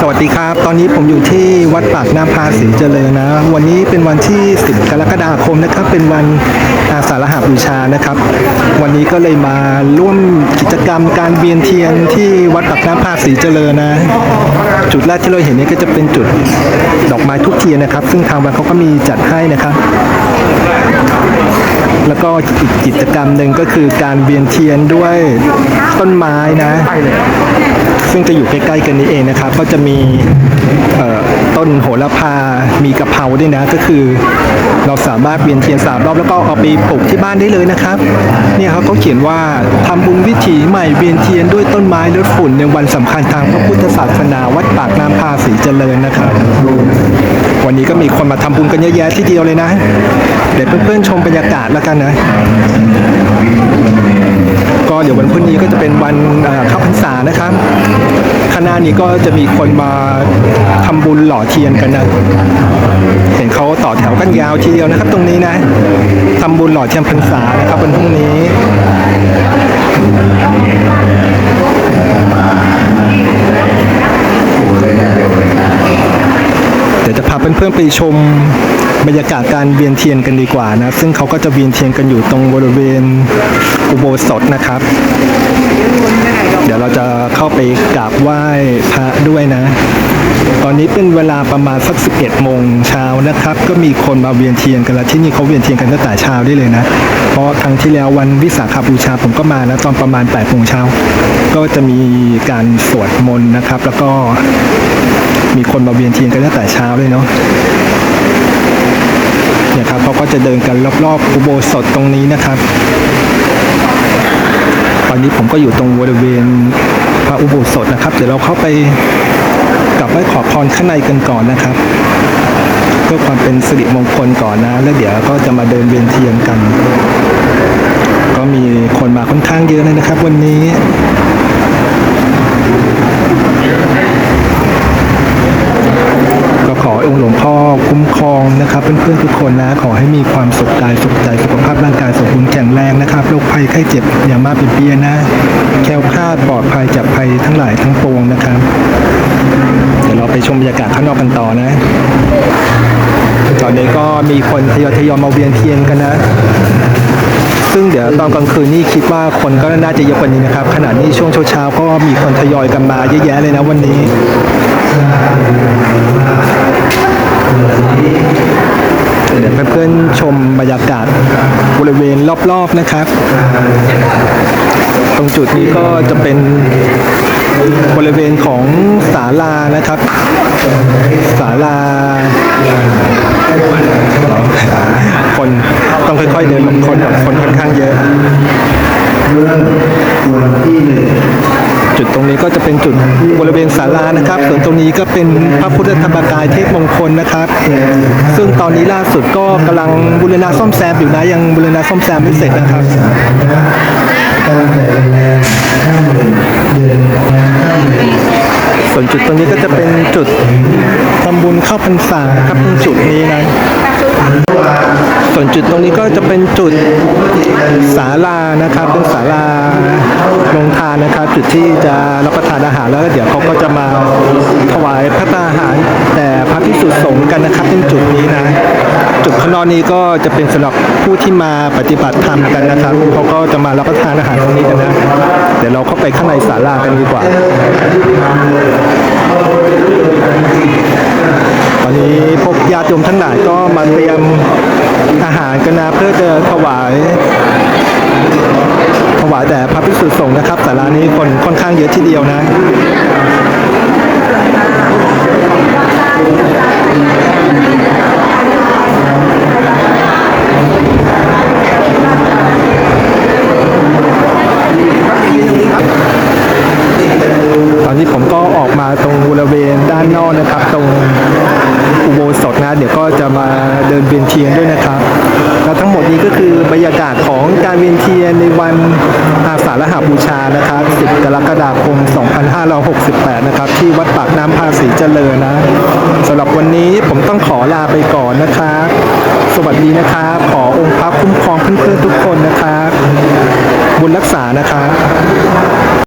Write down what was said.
สวัสดีครับ ตอนนี้ผมอยู่ที่วัดปากน้ำพาศรีเจริญนะ วันนี้เป็นวันที่ 10 กรกฎาคมนะครับ เป็นวันอาสาฬหบูชานะครับ วันนี้ก็เลยมาร่วมกิจกรรมการเวียนเทียนที่วัดปากน้ำพาศรีเจริญนะ จุดแรกที่เราเห็นนี่ก็จะเป็นจุดดอกไม้ทุกเทียนนะครับ ซึ่งทางวัดเขาก็มีจัดให้นะครับ แล้วก็อีกกิจกรรมหนึ่งก็คือการเวียนเทียนด้วยต้นไม้นะ ซึ่งจะอยู่ใกล้ๆกันนี้เองนะครับ ก็จะมีต้นโหระพา มีกะเพราด้วยนะ ก็คือ เราสามารถเวียนเทียนสามรอบแล้วก็เอาไปปลูกที่บ้านได้เลยนะครับ เนี่ยเขาเขาเขียนว่าทำบุญวิถีใหม่เวียนเทียนด้วยต้นไม้ลดฝุ่นในวันสำคัญทางพระพุทธศาสนาวัดปากน้ำพาศรีเจริญนะครับ วันนี้ก็มีคนมาทำบุญกันเยอะแยะที่เดียวเลยนะ เดี๋ยวเพื่อนๆชมบรรยากาศแล้วกันนะ ก็เดี๋ยววันพรุ่งนี้ก็จะเป็นวันเข้าพรรษานะครับข้างหน้านี้ก็จะมีคนมาทำบุญหล่อเทียนกันนะเห็นเขาต่อแถวกันยาวทีเดียวนะครับ ตรงนี้นะทำบุญหล่อเทียนพรรษานะครับวันพรุ่งนี้ พาเพื่อนๆไปชมบรรยากาศการเวียนเทียนกันดีกว่านะ ซึ่งเขาก็จะเวียนเทียนกันอยู่ตรงบริเวณ อุโบสถนะครับ เดี๋ยวเราจะเข้าไปกราบไหว้พระด้วยนะ ตอนนี้เป็นเวลาประมาณสัก 11โมงเช้านะครับ ก็มีคนมาเวียนเทียนกันแล้วที่นี่เขาเวียนเทียนกันตั้งแต่เช้าได้เลยนะ เพราะครั้งที่แล้ววันวิสาขบูชาผมก็มานะตอนประมาณ8โมงเช้า ก็จะมีการสวดมนต์นะครับ แล้วก็มีคนมาเวียนเทียนกันตั้งแต่เช้าเลยเนาะเนี่ยครับเขาก็จะเดินกันรอบๆอุโบสถตรงนี้นะครับ อนนี้ผมก็อยู่ตรงบริเวณพระอุโบสถนะครับ เดี๋ยวเราเข้าไปกลับไหว้ขอพรข้างในกันก่อนนะครับเพื่อความเป็นสิริมงคลก่อนนะ แล้วเดี๋ยวก็จะมาเดินเวียนเทียนกัน ก็มีคนมาค่อนข้างเยอะเลยนะครับ วันนี้ ก็ขอองค์หลวงพ่อคุ้มคร องนะครับเพื่อนๆทุกคนนะขอให้มีความสุขกายสุขใจสุขภาพร่างกายสมบูรณ์แข็งแรงนะครับโรคภัยไข้เจ็บอย่ามาเป็นเปียนนะแคล้วคลาดปลอดภัยจากภัยทั้งหลายทั้งปวงนะครับ เดี๋ยวเราไปชมบรรยากาศข้างนอกกันต่อนะ ตอนนี้ก็มีคนทยอยทยอยมาเวียนเทียนกันนะซึ่งเดี๋ยวตอนกลางคืนนี่คิดว่าคนก็น่าจะเยอะกว่านี้นะครับ ขณะนี้ช่วงเช้าๆก็มีคนทยอยกันมาเยอะแยะเลยนะวันนี้ เดี๋ยวเพื่อนๆชมบรรยากาศบ รอบๆนะครับ ตรงจุดนี้ก็จะเป็นบริเวณของศาลานะครับศาลาคนต้องค่อยๆเดินลงคนคนค่อนข้างเยอะ จุดตรงนี้ก็จะเป็นจุดบริเวณศาลานะครับ ส่วนตรงนี้ก็เป็นพระพุทธธรรมกายเทพมงคลนะครับ ซึ่งตอนนี้ล่าสุดก็กำลังบูรณะซ่อมแซมอยู่นะยังบูรณะซ่อมแซมไม่เสร็จนะครับ วนจุดตรงนี้ก็จะเป็นจุดศาลานะครับ เป็นศาลาลงทานนะครับ จุดที่จะรับประทานอาหารแล้วเดี๋ยวเขาก็จะมาถวายพระตาหารแต่พระพิสุสงฆ์กันนะครับเป็นจุดนี้นะ จุดข้างนอกนี้ก็จะเป็นสำหรับผู้ที่มาปฏิบัติธรรมกันนะครับเขาก็จะมารับประทานอาหารตรงนี้กันนะเดี๋ยวเราเข้าไปข้างในศาลากันดีกว่าตอนนี้พวกญาติโยมทั้งหลายก็มาเตรียมอาหาร กันนะเพื่อจะถวายถวายแต่พระภิกษุสงฆ์นะครับศาลานี้คนค่อนข้างเยอะทีเดียวนะตอนนี้ผมก็ออกมาตรงบริเวณด้านนอกนะครับ ตรงอุโบสถนะ เดี๋ยวก็จะมาเดินเวียนเทียนด้วยนะครับ ดนี้ก็คือบรรยากาศของการเวียนเทียนในวันอาสาฬหบูชานะครับ 10 กรกฎาคม 2568 นะครับ ที่วัดปากน้ำภาษีเจริญนะสำหรับวันนี้ผมต้องขอลาไปก่อนนะครับ สวัสดีนะครับ ขอองค์พระคุ้มครองเพื่อนๆทุกคนนะครับ บุญรักษานะครับ